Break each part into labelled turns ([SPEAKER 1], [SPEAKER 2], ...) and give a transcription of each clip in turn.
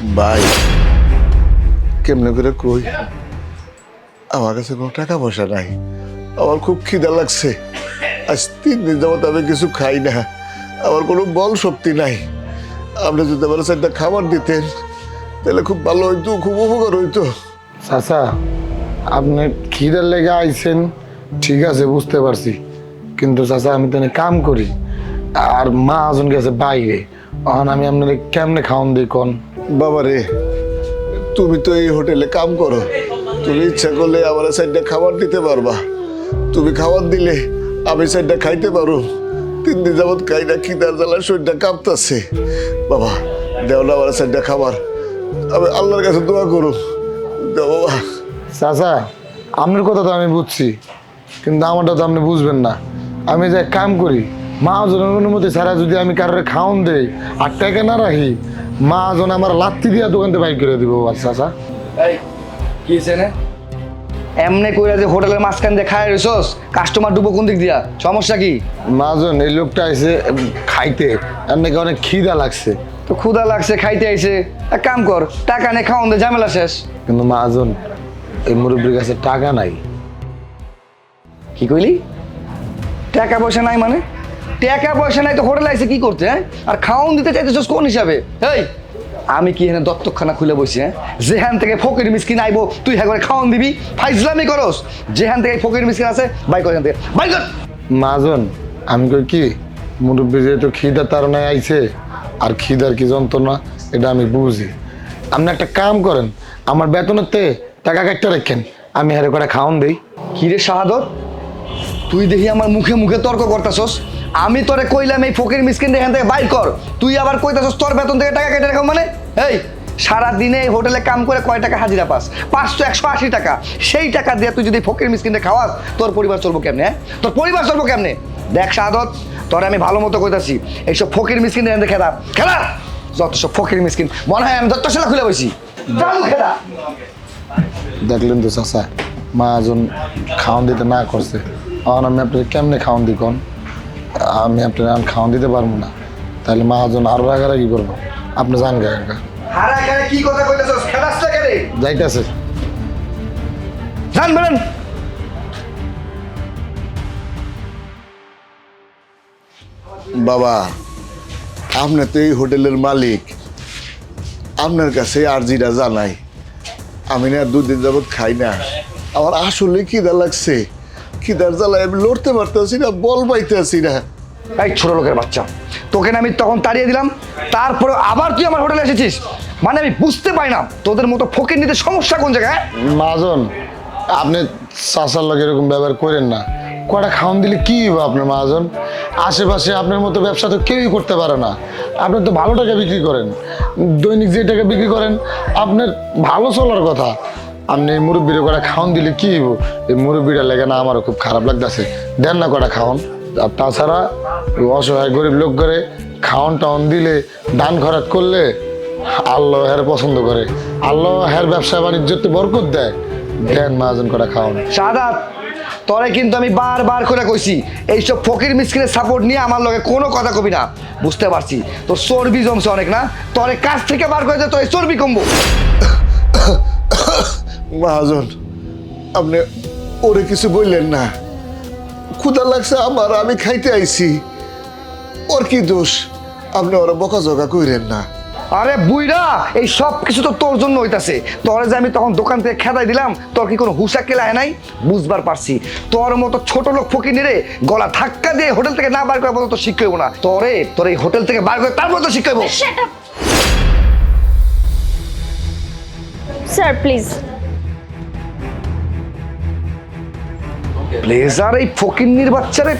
[SPEAKER 1] ভাই, কেমনে করে কই? আমার কাছে কোনো টাকা পয়সা নাই। আমার খুব খিদা লাগছে। আজ তিন দিন যাবত আমি কিছু খাই না। আমার কোনো বল শক্তি নাই। আপনি যদি আমার একটা খাবার দিতেন, তাহলে খুব ভালো হইতো, খুব উপকার হইতো।
[SPEAKER 2] চাচা, আপনি খিদের লেগে আইছেন, ঠিক আছে, বুঝতে পারছি। কিন্তু চাচা, আমি তো কাম করি। আর মা আজন গেছে বাইরে। এখন আমি আপনার কেমনে খাওয়ান দিই কোন
[SPEAKER 1] বাবা রে তুমি তো এই হোটেলে কাম করো। তুমি ইচ্ছা করলে আমার সাইডটা খাবার দিতে পারবা। তুমি খাবার দিলে আমি সাইডটা খাইতে পারো। তিন দিন যাবত খাই না, কি খিদার জ্বালা শরীরটা কাঁপতাছে। বাবা, দেও না আমার সাইডটা খাবার। আমি আল্লাহর কাছে দোয়া করো দেও বাবা।
[SPEAKER 2] চাচা, আপনার কথা তো আমি বুঝছি, কিন্তু আমারটা তো আপনি বুঝবেন না। আমি যে কাম করি মা জনের অনুমতি ছাড়া যদি আমি কারোর খাওন দেই, আর টাকা না রাখি মা জন আমার লাত্তি দিয়া দোকান থেকে বাইক করে দিব
[SPEAKER 3] এই কি হয়েছে এমনি কইরা যে হোটেলের মাঝখান দিয়ে খায় রইছস কাস্টমার ডুবো কোন দিক দিয়া? সমস্যা কি?
[SPEAKER 2] মাজন এই লোকটা এসে খাইতে। এর নাকি অনেক খিদা লাগছে।
[SPEAKER 3] তো ক্ষুধা লাগছে খাইতে আইছে। এক কাম কর টাকা নে খাওন দে ঝামেলা শেষ।
[SPEAKER 2] কিন্তু মাজন এই মুরব্বীর কাছে টাকা নাই।
[SPEAKER 3] কি কইলি? টাকা পয়সা নাই মানে? টাকা পয়সা নাই তো হোটেল আইসে কি করতে হ্যাঁ? আর খাওন দিতে চাইতেছস কোন হিসাবে? এই আমি কি এখানে দত্তকখানা খুলে বসি হ্যাঁ? যেখান থেকে ফকির মিসকিন আইবো তুই হ্যাঁ করে খাওন দিবি? ফাইজলামি করস। যেখান থেকে ফকির মিসকিন আছে বাই কর থেকে। বাই কর।
[SPEAKER 2] মাজন আমি কই কি? মুরব্বী যেহেতু খিদার তারণায় আইছে আর খিদার কি যন্ত্রণা এটা আমি বুঝি। আপনি একটা কাম করেন আমার বেতনের তে টাকা কাটতে রাখেন আমি হারে করে খাওন দেই।
[SPEAKER 3] কিরে শাহাদত তুই দেখি আমার মুখে মুখে তর্ক করতাছস আমি তোরে কইলাম এই ফকির মিসকিন এখান থেকে বাইর কর। তুই আবার কইতাছস তোর বেতন থেকে টাকা কেটে রাখো মানে? এই সারা দিনে এই হোটেলে কাম করে কয় টাকা হাজিরা পাস? পাঁচশো একশো আশি টাকা। সেই টাকা দিয়ে তুই যদি ফকির মিসকিনটা খাওয়াস, তোর পরিবার চলবো কেমনে হ্যাঁ? তোর পরিবার চলবো কেমনে? দেখ শাহাদত তোরে আমি ভালো মতো কইতাছি, এইসব ফকির মিসকিন এখান থেকে খেলা। খেলা! যত সব ফকির মিসকিন। মনে হয় আমি দত্তশালা খুলে বসি। চালু খেলা!
[SPEAKER 2] দেখলেন তো চাচা মাজন খাওয়ান দিতে না করছে। এখন আমি আপনার কেমনে খাওয়ান দিই কোন? আমি আপনার এখন খাওয়ান দিতে পারব না। তাহলে মাজন আরও রাগারাগি করব। আপনি যান গা
[SPEAKER 3] কি কথা কইতাছস? খেলাস না কেন?
[SPEAKER 2] যাইতেছে।
[SPEAKER 3] জান বলেন।
[SPEAKER 1] বাবা আপনি তো এই হোটেলের মালিক। আপনার কাছে আর্জিটা জানাই। আমি না দুদিন যাবত খাই না। আমার আসলে কি দা লাগছে। খিদার জ্বালায় আমি লড়তে পারতেছি না বল পাইতেছি না।
[SPEAKER 3] এই ছোট লোকের বাচ্চা তোকে না আমি তখন তাড়িয়ে দিলাম তারপরে আবার তুই আমার হোটেলে এসেছিস। মানে আমি বুঝতে পারি না তোদের মতো ফকির নিতে সমস্যা কোন জায়গায় হ্যাঁ?
[SPEAKER 2] মাজন আপনি চাষার লোক এরকম ব্যবহার করেন না। কটা খাওয়ান দিলে কি হবে আপনার মাজন? আশেপাশে আপনার মতো ব্যবসা তো কেউই করতে পারে না। আপনি তো ভালো টাকা বিক্রি করেন দৈনিক যে টাকা বিক্রি করেন আপনার ভালো চলার কথা। আপনি মুরব্বীর কটা খাওয়ান দিলে কি হইব? এই মুরব্বীটা লেগে না আমারও খুব খারাপ লাগতেছে। দেন না কটা খাওয়ান আর তাছাড়া অসহায় গরিব লোক করে খাওয়ান টাউন দিলে, দান খরাত করলে আল্লাহ হের পছন্দ করে। আল্লাহ হের ব্যবসা বাণিজ্য তো বরকত দেয়। দেন মাহাজন কটা খাওয়ান
[SPEAKER 3] শাহাদাত, তরে কিন্তু আমি বারবার করে কইছি, এইসব ফকির মিসকিনের সাপোর্ট নিয়ে আমার লগে কোনো কথা কবি না। বুঝতে পারছি, তোর চর্বি জমছে অনেক না? তরে কাছ থেকে বার করে দে, তোর চর্বি কমবো।
[SPEAKER 1] মহাজন আপনি ওরে কিছু বললেন না। ক্ষুদা লাগছে আমার আমি খাইতে আইছি। ওর কি দোষ? আপনি ওরা বকাঝকা কইরেন না।
[SPEAKER 3] আরে বুইরা এই সব কিছু তো তোর জন্য হইতাছে। তোরে যে আমি তখন দোকান থেকে খেদাই দিলাম তোর কি কোনো হুসা কেলায় নাই? বুঝবার পারছি। তোর মতো ছোট লোক ফকির নিরে গলা ধাক্কা দিয়ে হোটেল থেকে না বার করা পর্যন্ত শিক্ষা না। তোরে তোর এই হোটেল থেকে বার করে তারপর তো
[SPEAKER 4] up! স্যার প্লিজ
[SPEAKER 3] ব্লেজার, এই ফকিন্নির বাচ্চারে,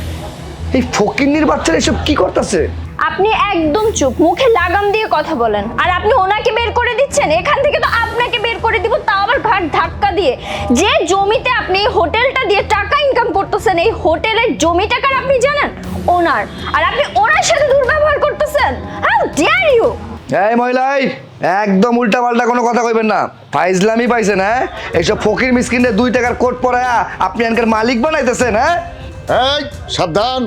[SPEAKER 3] এই ফকিন্নির বাচ্চারা এসব কি করতেছে?
[SPEAKER 4] আপনি একদম চুপ, মুখে লাগাম দিয়ে কথা বলেন। আর আপনি ওনাকে বের করে দিচ্ছেন, এখান থেকে তো আপনাকে বের করে দিব, তাও আবার ঘাট ধাক্কা দিয়ে। যে জমিতে আপনি হোটেলটা দিয়ে টাকা ইনকাম করতেছেন, এই হোটেলের জমি টাকার আপনি জানেন? ওনার। আর আপনি ওনার সাথে দুর্ব্যবহার করতেছেন। হাউ ডেয়ার ইউ
[SPEAKER 3] এই মহিলাই একদম উল্টা পাল্টা কোনো কথা কইবেন না। ফাইজলামি পাইছেন হ্যাঁ? এইসব ফকির মিসকিনের দুই টাকার কোট পরায়া আপনি আনকার মালিক বানাইতেছেন হ্যাঁ?
[SPEAKER 1] এই সাবধান।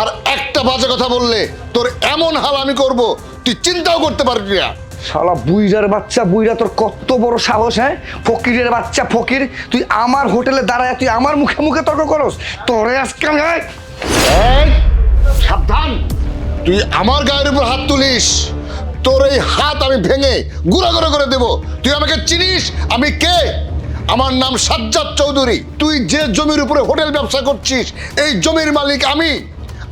[SPEAKER 1] আর একটা বাজে কথা বললে তোর এমন হাল আমি করব তুই চিন্তাও করতে পারবি না।
[SPEAKER 3] শালা বুইরার বাচ্চা বুইরা তোর কত বড় সাহস হ্যাঁ? ফকিরের বাচ্চা ফকির তুই আমার হোটেলে দাঁড়ায় তুই আমার মুখে মুখে তর্ক করস তোরে আজকাল হ্যাঁ
[SPEAKER 1] সাবধান। তুই আমার গায়ের উপর হাত তুলিস। তোর এই হাত আমি ভেঙে গুঁড়া গুঁড়ো করে দেব। তুই আমাকে চিনিস? আমি কে? আমার নাম সাজ্জাদ চৌধুরী। তুই যে জমির উপরে হোটেল ব্যবসা করছিস, এই জমির মালিক আমি।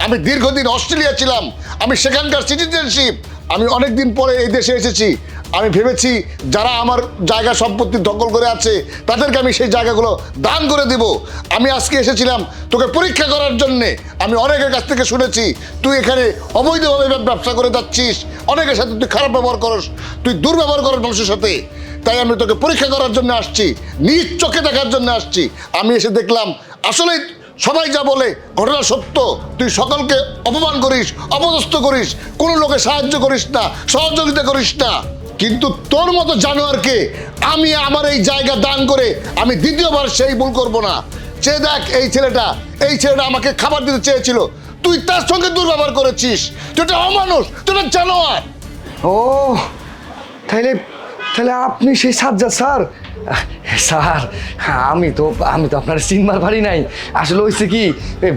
[SPEAKER 1] আমি দীর্ঘদিন অস্ট্রেলিয়া ছিলাম। আমি সেখানকার সিটিজেনশিপ আমি অনেকদিন পরে এই দেশে এসেছি। আমি ভেবেছি যারা আমার জায়গা সম্পত্তি দখল করে আছে, তাদেরকে আমি সেই জায়গাগুলো দান করে দেব। আমি আজকে এসেছিলাম তোকে পরীক্ষা করার জন্যে। আমি অনেকের কাছ থেকে শুনেছি, তুই এখানে অবৈধভাবে ব্যব- ব্যবসা করে যাচ্ছিস। অনেকের সাথে তুই খারাপ ব্যবহার করস, তুই দুর্ব্যবহার করস মানুষের সাথে। তাই আমি তোকে পরীক্ষা করার জন্য আসছি, নিজ চোখে দেখার জন্য আসছি। আমি এসে দেখলাম, আসলেই সবাই যা বলে, ঘটনা সত্য। তুই সকলকে অপমান করিস, অপদস্থ করিস, কোনো লোকে সাহায্য করিস না, সহযোগিতা করিস না। কিন্তু তোর মতো জানোয়ারকে আমি আমার এই জায়গা দান করে আমি দ্বিতীয়বার সেই ভুল করব না। চেয়ে দেখ এই ছেলেটা এই ছেলেটা আমাকে খাবার দিতে চেয়েছিল। তুই তার সঙ্গে দুর্ব্যবহার করেছিস। তুই একটা অমানুষ, তুই একটা জানোয়ার।
[SPEAKER 3] ও তাহলে তাহলে আপনি সেই সাজ্জা স্যার স্যার, আমি তো আমি তো আপনার চিনবার পারি নাই। আসলে হয়েছে কি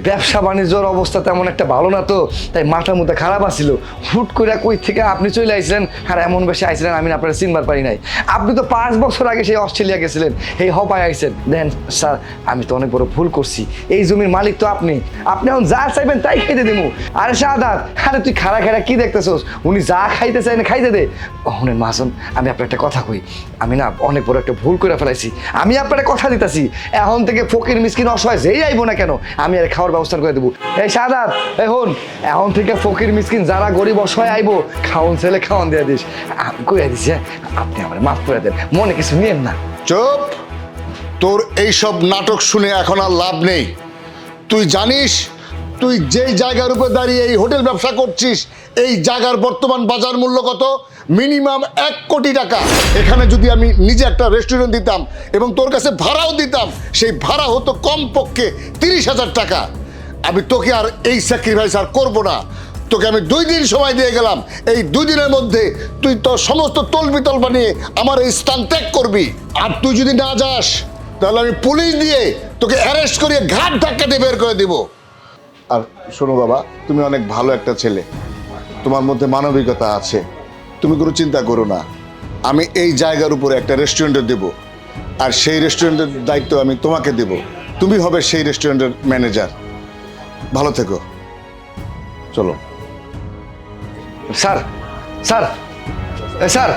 [SPEAKER 3] ব্যবসা বাণিজ্যর অবস্থা তেমন একটা ভালো না তো, তাই মাথা মুথা খারাপ আসছিল হুট করে কই থেকে আপনি চলে আইছিলেন, আর এমন বেশি আইছিলেন আমি আপনার চিনবার পারি নাই। আপনি তো পাঁচ বছর আগে সেই অস্ট্রেলিয়া গেছিলেন এই হপায় আইছেন। দেন, স্যার, আমি তো অনেক বড় ভুল করছি। এই জমির মালিক তো আপনি। আপনি এখন যা চাইবেন তাই খাইতে দেবো আরে সাদাত, আরে তুই খারা খারা কি দেখতেছোস? উনি যা খাইতে চাই না খাইতে দে। শুনেন মাসুন আমি আপনার একটা কথা কই। আমি না অনেক বড় একটা ভুল করে ফেলাইছি। আমি আপনার কথা দিতেছি, এখন থেকে ফকির, মিসকিন, অসহায় যেই আইবো না কেন, আমি আর খাওয়ার ব্যবস্থা করে দেবো। এই সাদাত, এই হন, এখন থেকে ফকির, মিসকিন যারা গরিব, অসহায় আইবো, খাওন ছেলে খাওয়ান দিয়ে দিস। আমি কইয়া হ্যাঁ? আপনি আমার মাফ করে দেন, মনে কিছু নিয়েন না।
[SPEAKER 1] চুপ। তোর এইসব নাটক শুনে এখন আর লাভ নেই। তুই জানিস, তুই যেই জায়গার উপর দাঁড়িয়ে এই হোটেল ব্যবসা করছিস, এই জায়গার বর্তমান বাজার মূল্য কত? মিনিমাম এক কোটি টাকা। এখানে যদি আমি নিজে একটা রেস্টুরেন্ট দিতাম এবং তোর কাছে ভাড়াও দিতাম, সেই ভাড়া হতো কমপক্ষে তিরিশ হাজার টাকা। আমি তোকে আর এই স্যাক্রিফাইস আর করব না। তোকে আমি দুই দিন সময় দিয়ে গেলাম। এই দুই দিনের মধ্যে তুই তোর সমস্ত তলবিতল বানিয়ে আমার এই স্থান ত্যাগ করবি। আর তুই যদি না যাস, তাহলে আমি পুলিশ দিয়ে তোকে অ্যারেস্ট করিয়ে ঘাট ধাক্কা বের করে দিব। আর শোনো বাবা, তুমি অনেক ভালো একটা ছেলে। তোমার মধ্যে মানবিকতা আছে। তুমি কোনো চিন্তা করো না। আমি এই জায়গার উপরে একটা রেস্টুরেন্টে দেব। আর সেই রেস্টুরেন্টের দায়িত্ব আমি তোমাকে দেব। তুমি হবে সেই রেস্টুরেন্টের ম্যানেজার ভালো থেকো। চলো।
[SPEAKER 3] Sir sir sir